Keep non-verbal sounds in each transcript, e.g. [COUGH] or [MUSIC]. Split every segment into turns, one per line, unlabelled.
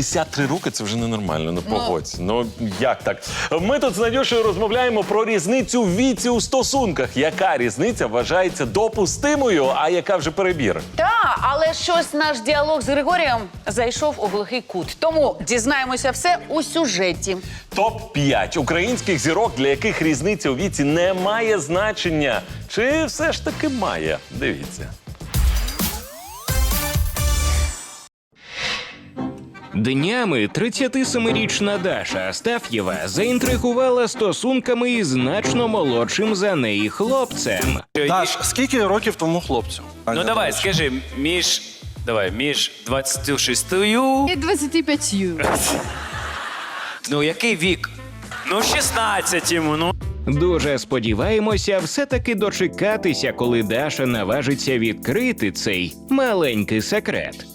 53 роки це вже ненормально, ну погодься. Ну як так? Ми тут з Надюшею розмовляємо про різницю в віці у стосунках. Яка різниця вважається допустимою, а яка вже перебір?
Та, але щось наш діалог з Григорієм зайшов у глухий кут. Тому дізнаємося все у сюжеті.
Топ 5 українських зірок, для яких різниця у віці не має значення. Чи все ж таки має? Дивіться.
Днями 37-річна Даша Астаф'єва заінтригувала стосунками із значно молодшим за неї хлопцем.
Даш, скільки років тому хлопцю?
Ну давай, скажи, між. Давай, між 26
І 25. [LAUGHS]
Ну який вік? Ну, 16 йому, ну.
Дуже сподіваємося все-таки дочекатися, коли Даша наважиться відкрити цей маленький секрет.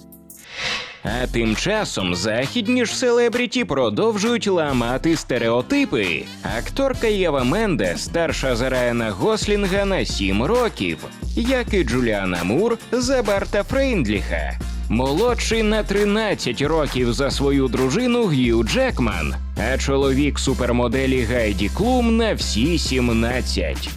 А тим часом західні ж селебріті продовжують ламати стереотипи. Акторка Єва Менде старша за Райана Гослінга на 7 років, як і Джуліана Мур за Барта Фрейндліха. Молодший на 13 років за свою дружину Г'ю Джекман, а чоловік супермоделі Гайді Клум на всі 17.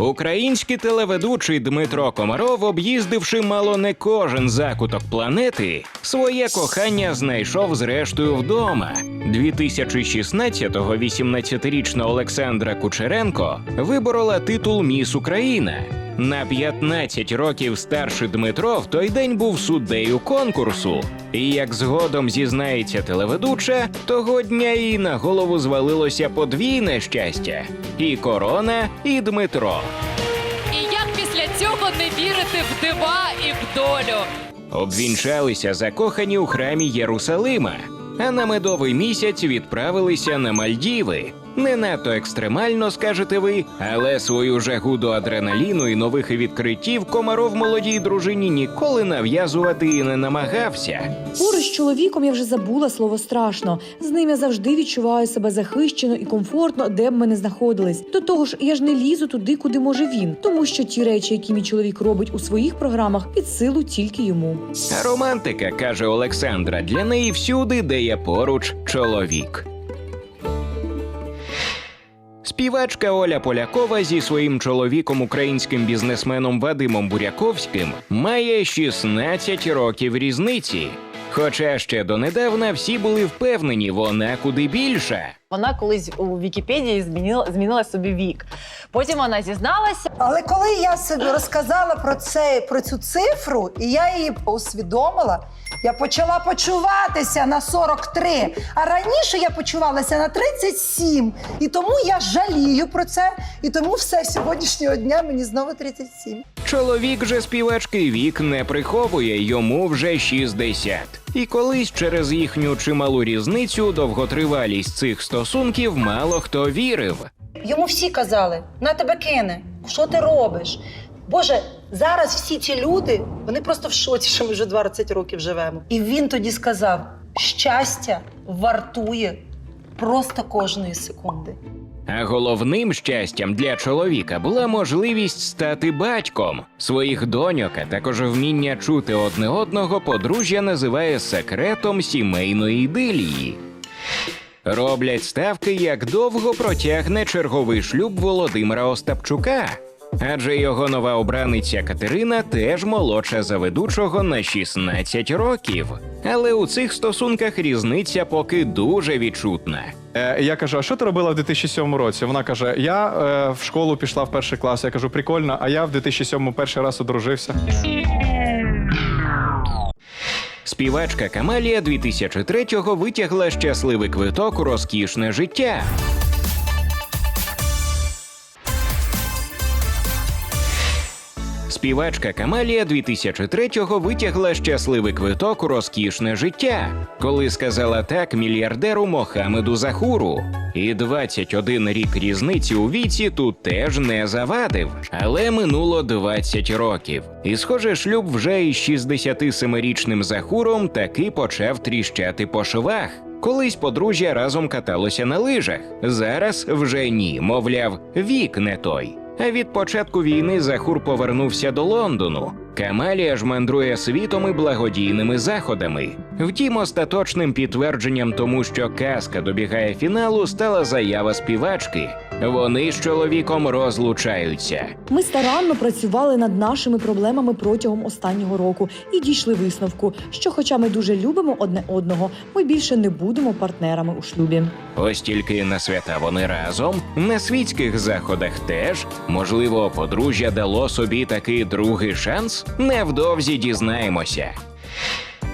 Український телеведучий Дмитро Комаров, об'їздивши мало не кожен закуток планети, своє кохання знайшов зрештою вдома. 2016-го 18-річна Олександра Кучеренко виборола титул Міс Україна. На 15 років старший Дмитро в той день був суддею конкурсу. І як згодом зізнається телеведуча, того дня їй на голову звалилося подвійне щастя: і корона, і Дмитро.
І як після цього не вірити в дива і в долю?
Обвінчалися закохані у храмі Єрусалима, а на медовий місяць відправилися на Мальдіви. Не надто екстремально, скажете ви, але свою жагу до адреналіну і нових відкриттів Комаров молодій дружині ніколи нав'язувати і не намагався.
Поруч з чоловіком я вже забула слово страшно. З ним я завжди відчуваю себе захищено і комфортно, де б ми не знаходились. До того ж, я ж не лізу туди, куди може він, тому що ті речі, які мій чоловік робить у своїх програмах, під силу тільки йому.
Романтика, каже Олександра, для неї всюди, де є поруч чоловік. Співачка Оля Полякова зі своїм чоловіком, українським бізнесменом Вадимом Буряковським, має 16 років різниці. Хоча ще донедавна всі були впевнені, вона куди більша.
Вона колись у Вікіпедії змінила, змінила собі вік. Потім вона зізналася.
Але коли я собі розказала про це про цю цифру, і я її усвідомила, я почала почуватися на 43, а раніше я почувалася на 37. І тому я жалію про це. І тому все сьогоднішнього дня мені знову 37.
Чоловік же співачки вік не приховує, йому вже 60. І колись через їхню чималу різницю довготривалість цих стосунків мало хто вірив.
Йому всі казали: на тебе кине, що ти робиш? Боже, зараз всі ці люди, вони просто в шоці, що ми вже 20 років живемо. І він тоді сказав: щастя вартує просто кожної секунди.
А головним щастям для чоловіка була можливість стати батьком своїх доньок, а також вміння чути одне одного подружжя називає секретом сімейної ідилії. Роблять ставки, як довго протягне черговий шлюб Володимира Остапчука. Адже його нова обраниця Катерина теж молодша за ведучого на 16 років. Але у цих стосунках різниця поки дуже відчутна.
Е, я кажу, а що ти робила в 2007 році? Вона каже: Я е, в школу пішла в перший клас. Я кажу, прикольно, а я в 2007 перший раз одружився.
Співачка Камелія 2003-го витягла щасливий квиток у розкішне життя. Співачка Камалія 2003-го витягла щасливий квиток у розкішне життя, коли сказала так мільярдеру Мохамеду Захуру. І 21 рік різниці у віці тут теж не завадив. Але минуло 20 років. І, схоже, шлюб вже із 67-річним Захуром таки почав тріщати по швах. Колись подружжя разом каталося на лижах. Зараз вже ні, мовляв, вік не той. Від початку війни Захур повернувся до Лондону. Камалія ж мандрує світом і благодійними заходами. Втім, остаточним підтвердженням тому, що казка добігає фіналу, стала заява співачки. Вони з чоловіком розлучаються.
Ми старанно працювали над нашими проблемами протягом останнього року і дійшли висновку, що, хоча ми дуже любимо одне одного, ми більше не будемо партнерами у шлюбі.
Ось тільки на свята вони разом, на світських заходах теж. Можливо, подружжя дало собі такий другий шанс. Невдовзі дізнаємося.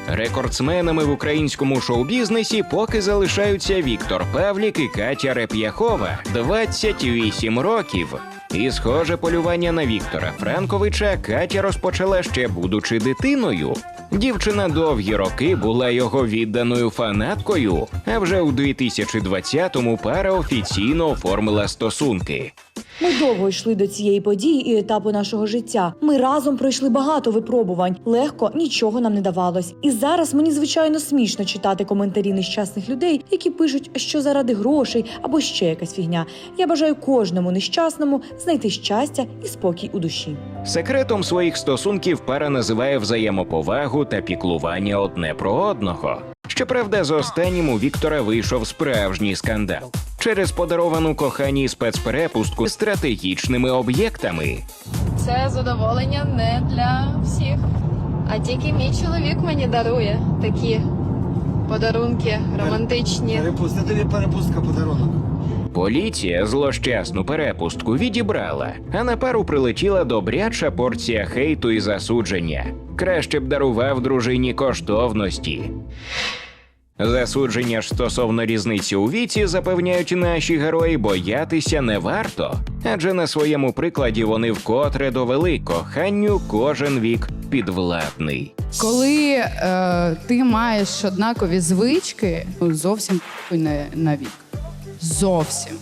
Рекордсменами в українському шоу-бізнесі поки залишаються Віктор Павлік і Катя Реп'яхова 28 років. І схоже полювання на Віктора Франковича Катя розпочала ще будучи дитиною. Дівчина довгі роки була його відданою фанаткою, а вже у 2020-му пара офіційно оформила стосунки.
Ми довго йшли до цієї події і етапу нашого життя. Ми разом пройшли багато випробувань. Легко нічого нам не давалось. І зараз мені звичайно смішно читати коментарі нещасних людей, які пишуть, що заради грошей або ще якась фігня. Я бажаю кожному нещасному знайти щастя і спокій у душі.
Секретом своїх стосунків пара називає взаємоповагу та піклування одне про одного. Щоправда, з останнім у Віктора вийшов справжній скандал через подаровану коханій спецперепустку з стратегічними об'єктами.
Це задоволення не для всіх. А тільки мій чоловік мені дарує такі подарунки романтичні.
Перепустка, тобі перепустка подарунок.
Поліція злощасну перепустку відібрала, а на пару прилетіла добряча порція хейту і засудження. Краще б дарував дружині коштовності. Засудження ж стосовно різниці у віці запевняють наші герої, боятися не варто, адже на своєму прикладі вони вкотре довели коханню кожен вік підвладний.
Коли е, ти маєш однакові звички, ну, зовсім не на вік. Зовсім.